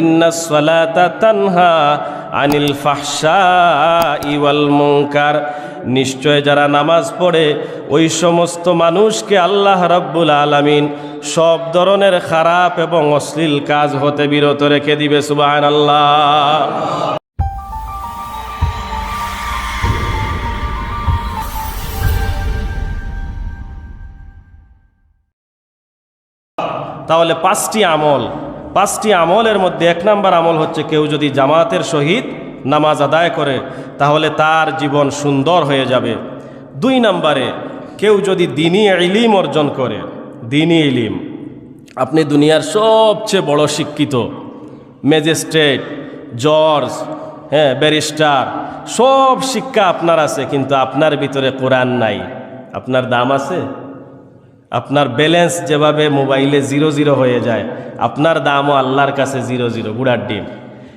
ইন্না আনিল নিশ্চয় যারা নামাজ পড়ে, ওই সমস্ত মানুষকে আল্লাহ রাব্বুল আলামিন সব ধরনের খারাপ এবং অশ্লীল কাজ হতে বিরত রেখে দিবে, সুবহানাল্লাহ। তাহলে পাঁচটি আমল পাঁচটি আমলের মধ্যে এক নাম্বার আমল হচ্ছে কেউ যদি জামাতের সহিত নামাজ আদায় করে, তাহলে তার জীবন সুন্দর হয়ে যাবে। দুই নাম্বারে, কেউ যদি দিনী ইলিম অর্জন করে দিনী ইলিম। আপনি দুনিয়ার সবচেয়ে বড় শিক্ষিত, ম্যাজিস্ট্রেট জর্জ হ্যাঁ ব্যারিস্টার, সব শিক্ষা আপনার আছে, কিন্তু আপনার ভিতরে কোরআন নাই। আপনার দাম আছে? আপনার ব্যালেন্স যেভাবে মোবাইলে জিরো জিরো হয়ে যায়, আপনার দামও আল্লাহর কাছে জিরো জিরো গুড়ার ডিম।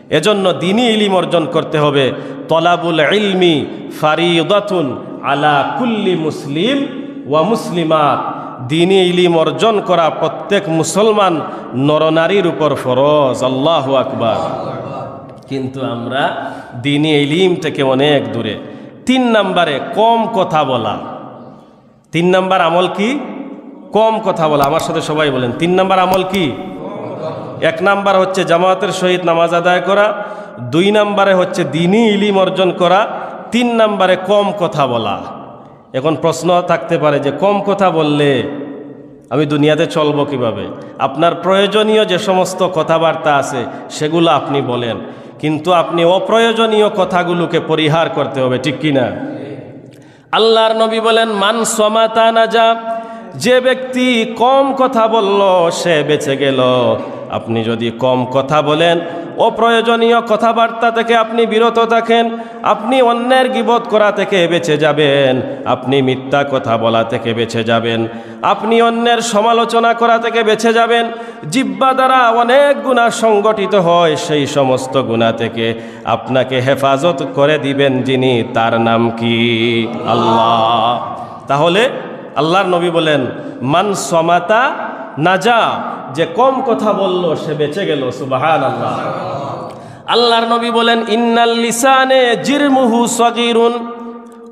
এজন্য দিনই ইলিম অর্জন করতে হবে। তলাবুল ইলমি ফারিদাতুন আলা কুল্লি মুসলিম ওয়া মুসলিমাত। দিনী ইলিম অর্জন করা প্রত্যেক মুসলমান নরনারীর উপর ফরজ। আল্লাহ আকবার। কিন্তু আমরা দিনী ইলিম থেকে অনেক দূরে। তিন নম্বরে কম কথা বলা। তিন নাম্বার আমল কি? কম কথা বলা। আমার সাথে সবাই বলেন, তিন নাম্বার আমল কি? এক নাম্বার হচ্ছে জামাতের সহিত নামাজ আদায় করা, দুই নাম্বারে হচ্ছে দিনই ইলিম অর্জন করা, তিন নাম্বারে কম কথা বলা। এখন প্রশ্ন থাকতে পারে যে কম কথা বললে আমি দুনিয়াতে চলবো কীভাবে? আপনার প্রয়োজনীয় যে সমস্ত কথাবার্তা আছে, সেগুলো আপনি বলেন। কিন্তু আপনি অপ্রয়োজনীয় কথাগুলোকে পরিহার করতে হবে, ঠিক কিনা? আল্লাহর নবী বলেন, মান সমাতা না যা ব্যক্তি কম কথা বলল, সে বেঁচে গেল। আপনি যদি কম কথা বলেন, অপ্রয়োজনীয় কথাবার্তা থেকে আপনি বিরত থাকেন, আপনি অন্যের গিবত করা থেকে বেঁচে যাবেন, আপনি মিথ্যা কথা বলা থেকে বেঁচে যাবেন, আপনি অন্যের সমালোচনা করা থেকে বেঁচে যাবেন, জিব্বা দ্বারা অনেক গুণা সংগঠিত হয়, সেই সমস্ত গুণা থেকে আপনাকে হেফাজত করে দিবেন যিনি, তার নাম কি? আল্লাহ। তাহলে আল্লাহর নবী বলেন, মান সমাতা নাজা যে কম কথা বলল, সে বেঁচে গেল সুবাহান আল্লাহ আল্লাহর নবী বলেন, ইন্নাল লিসানে জিরমুহু সগিরুন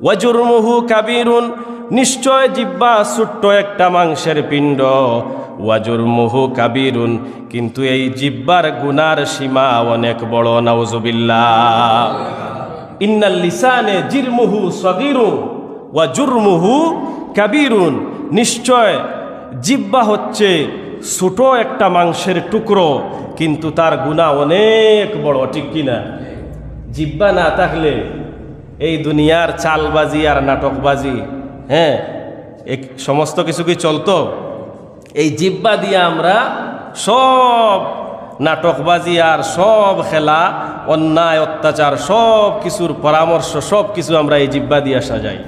ওয়াজুরমুহু কাবিরুন নিশ্চয় জিব্বা ছোট্ট একটা মাংসের পিণ্ড। ওয়াজুরমুহু কাবিরুন কিন্তু এই জিব্বার গুনার সীমা অনেক বড়, নাউজুবিল্লাহ। ইন্নাল লিসানে জিরমুহু সগিরুন ওয়াজুরমুহু কাবিরুন। নিশ্চয় জিব্বা হচ্ছে ছোট একটা মাংসের টুকরো, কিন্তু তার গুণা অনেক বড়, ঠিক কিনা? জিব্বা না থাকলে এই দুনিয়ার চালবাজি আর নাটকবাজি হ্যাঁ এক সমস্ত কিছু কি চলতো? এই জিব্বা দিয়ে আমরা সব নাটকবাজি আর সব খেলা, অন্যায়, অত্যাচার, সব কিছুর পরামর্শ, সব কিছু আমরা এই জিব্বা দিয়ে সাজাই।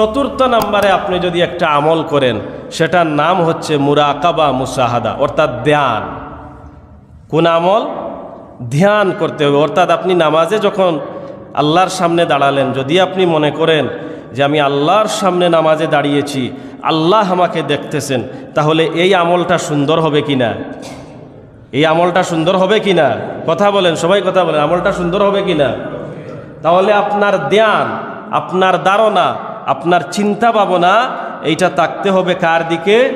চতুর্থ নাম্বারে আপনি যদি একটা আমল করেন, সেটার নাম হচ্ছে মুরাকাবা মুসাহাদা, অর্থাৎ ধ্যান। কোন আমল? ধ্যান করতে হবে। অর্থাৎ আপনি নামাজে যখন আল্লাহর সামনে দাঁড়ালেন, যদি আপনি মনে করেন যে আমি আল্লাহর সামনে নামাজে দাঁড়িয়েছি, আল্লাহ আমাকে দেখতেছেন, তাহলে এই আমলটা সুন্দর হবে কি না এই আমলটা সুন্দর হবে কি না কথা বলেন, সবাই কথা বলেন, আমলটা সুন্দর হবে কি না তাহলে আপনার ধ্যান, আপনার ধারণা আপনার চিন্তা ভাবনা এইটা তাকতে হবে কার দিকে?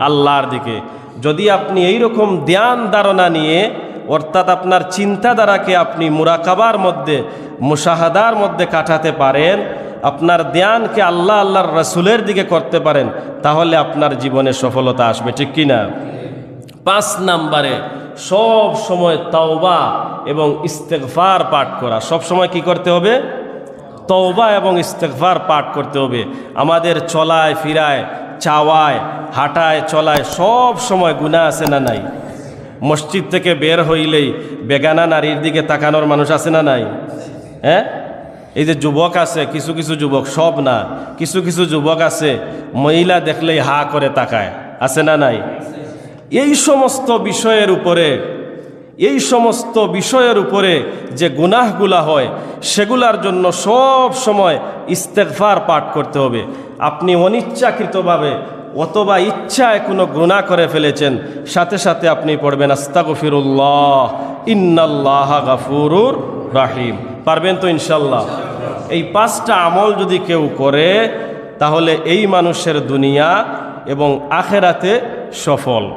আল্লাহর দিকে। যদি আপনি এই রকম ধ্যান ধারণা নিয়ে, অর্থাৎ আপনার চিন্তাধারাকে আপনি মুরাকাবার মধ্যে, মুশাহাদার মধ্যে কাটাতে পারেন, আপনার ধ্যানকে আল্লাহ আল্লাহর রসুলের দিকে করতে পারেন, তাহলে আপনার জীবনে সফলতা আসবে, ঠিক কিনা পাঁচ নাম্বারে সব সময় তওবা এবং ইস্তেকফার পাঠ করা। সব সময় কি করতে হবে? তওবা এবং ইস্তেকফার পাঠ করতে হবে। আমাদের চলায়, ফিরায়, চাওয়ায়, হাঁটায়, চলায় সব সময় গুণা আছে না নাই? মসজিদ থেকে বের হইলেই বেগানা নারীর দিকে তাকানোর মানুষ আছে না নাই? হ্যাঁ? এই যে যুবক আছে, কিছু কিছু যুবক, সব না। কিছু কিছু যুবক আছে, মহিলা দেখলেই হা করে তাকায়। আছে না নাই? এই সমস্ত বিষয়ের উপরে এই সমস্ত বিষয়ের উপরে যে গুনাহগুলা হয়, সেগুলার জন্য সব সময় ইস্তেকফার পাঠ করতে হবে। আপনি অনিচ্ছাকৃতভাবে অথবা ইচ্ছায় কোনো গুণা করে ফেলেছেন, সাথে সাথে আপনি পড়বেন আস্তা আস্তাগফিরুল্লাহ, ইন্নাল্লাহ গাফুরুর রাহিম। পারবেন তো ইনশাল্লাহ? এই পাঁচটা আমল যদি কেউ করে, তাহলে এই মানুষের দুনিয়া এবং আখেরাতে সফল।